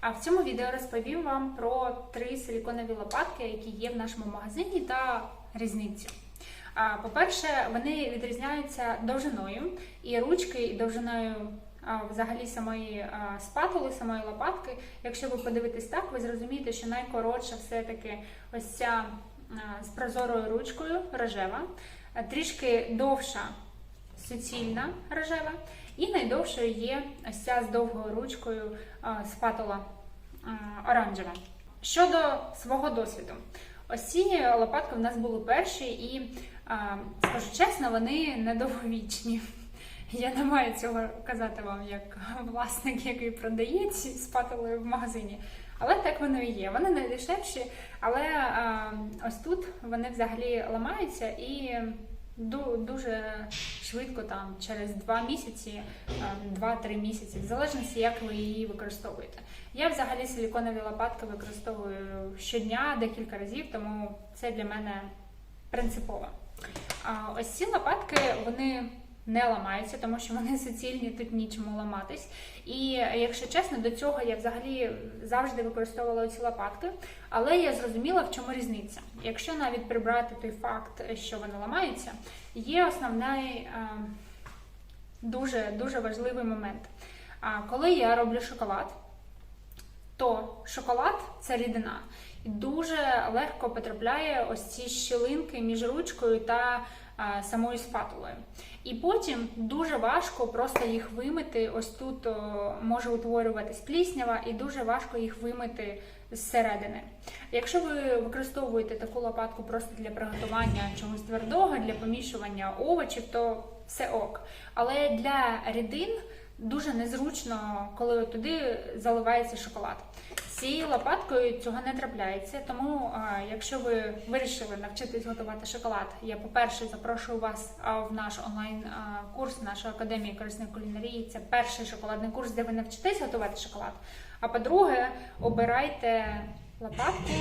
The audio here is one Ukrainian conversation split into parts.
А в цьому відео розповім вам про три силіконові лопатки, які є в нашому магазині, та різницю. По-перше, вони відрізняються довжиною і ручки, і довжиною взагалі самої спатули, самої лопатки. Якщо ви подивитесь так, ви зрозумієте, що найкоротша все-таки ось ця з прозорою ручкою рожева, трішки довша суцільна рожева, і найдовшою є ось ця з довгою ручкою спатула оранжева. Щодо свого досвіду, ось лопатки в нас були перші, і скажу чесно, вони недовговічні. Я не маю цього казати вам як власник, який продає ці спатули в магазині. Але так воно і є. Вони найдешевші, але ось тут вони взагалі ламаються і дуже швидко, там через 2 місяці, а, 2-3 місяці, в залежності, як ви її використовуєте. Я взагалі силіконові лопатки використовую щодня декілька разів, тому це для мене принципово. Ось ці лопатки вони не ламаються, тому що вони суцільні, тут нічому ламатись. І якщо чесно, до цього я взагалі завжди використовувала ці лопатки, але я зрозуміла, в чому різниця. Якщо навіть прибрати той факт, що вони ламаються, є основний е, дуже дуже важливий момент. Коли я роблю шоколад, то шоколад це рідина. І дуже легко потрапляє ось ці щілинки між ручкою та а, самою спатулою. І потім дуже важко просто їх вимити. Ось тут може утворюватись пліснява, і дуже важко їх вимити зсередини. Якщо ви використовуєте таку лопатку просто для приготування чогось твердого, для помішування овочів, то все ок. Але для рідин дуже незручно, коли туди заливається шоколад. Цією лопаткою цього не трапляється, тому а, якщо ви вирішили навчитись готувати шоколад, я по-перше запрошую вас в наш онлайн-курс нашої академії корисної кулінарії. Це перший шоколадний курс, де ви навчитесь готувати шоколад. А по-друге, обирайте лопатку,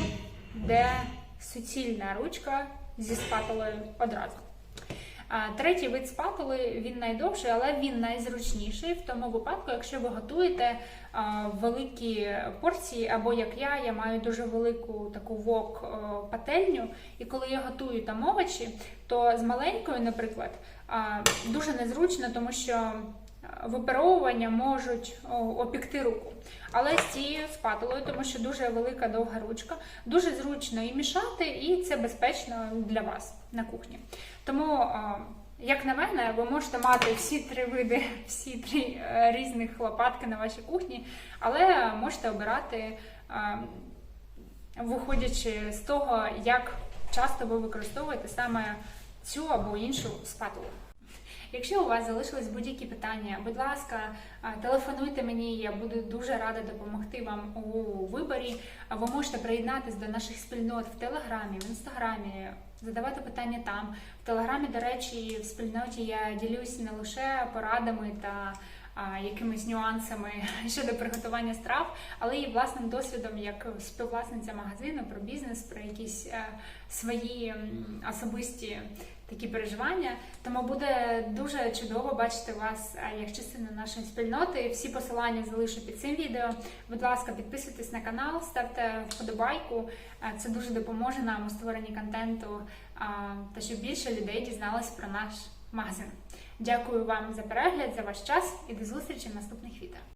де суцільна ручка зі спатулою одразу. Третій вид спатули він найдовший, але він найзручніший. В тому випадку, якщо ви готуєте великі порції, або як я, я маю дуже велику таку вок пательню, і коли я готую там овочі, то з маленькою, наприклад, дуже незручно, тому що випаровування можуть опікти руку. Але з цією спатулою, тому що дуже велика довга ручка, дуже зручно і мішати, і це безпечно для вас на кухні. Тому, як на мене, ви можете мати всі три види, всі три е, різних лопатки на вашій кухні, але можете обирати, виходячи з того, як часто ви використовуєте саме цю або іншу спатулу. Якщо у вас залишились будь-які питання, будь ласка, телефонуйте мені, я буду дуже рада допомогти вам у виборі. Ви можете приєднатись до наших спільнот в Телеграмі, в Інстаграмі, задавати питання там. В Телеграмі, до речі, в спільноті я ділюсь не лише порадами та якимись нюансами щодо приготування страв, але і власним досвідом як співвласниця магазину про бізнес, про якісь е, свої особисті такі переживання. Тому буде дуже чудово бачити вас е, як частину нашої спільноти. Всі посилання залишу під цим відео. Будь ласка, підписуйтесь на канал, ставте вподобайку. Е, Це дуже допоможе нам у створенні контенту та щоб більше людей дізналось про наш магазин. Дякую вам за перегляд, за ваш час і до зустрічі в наступних відео.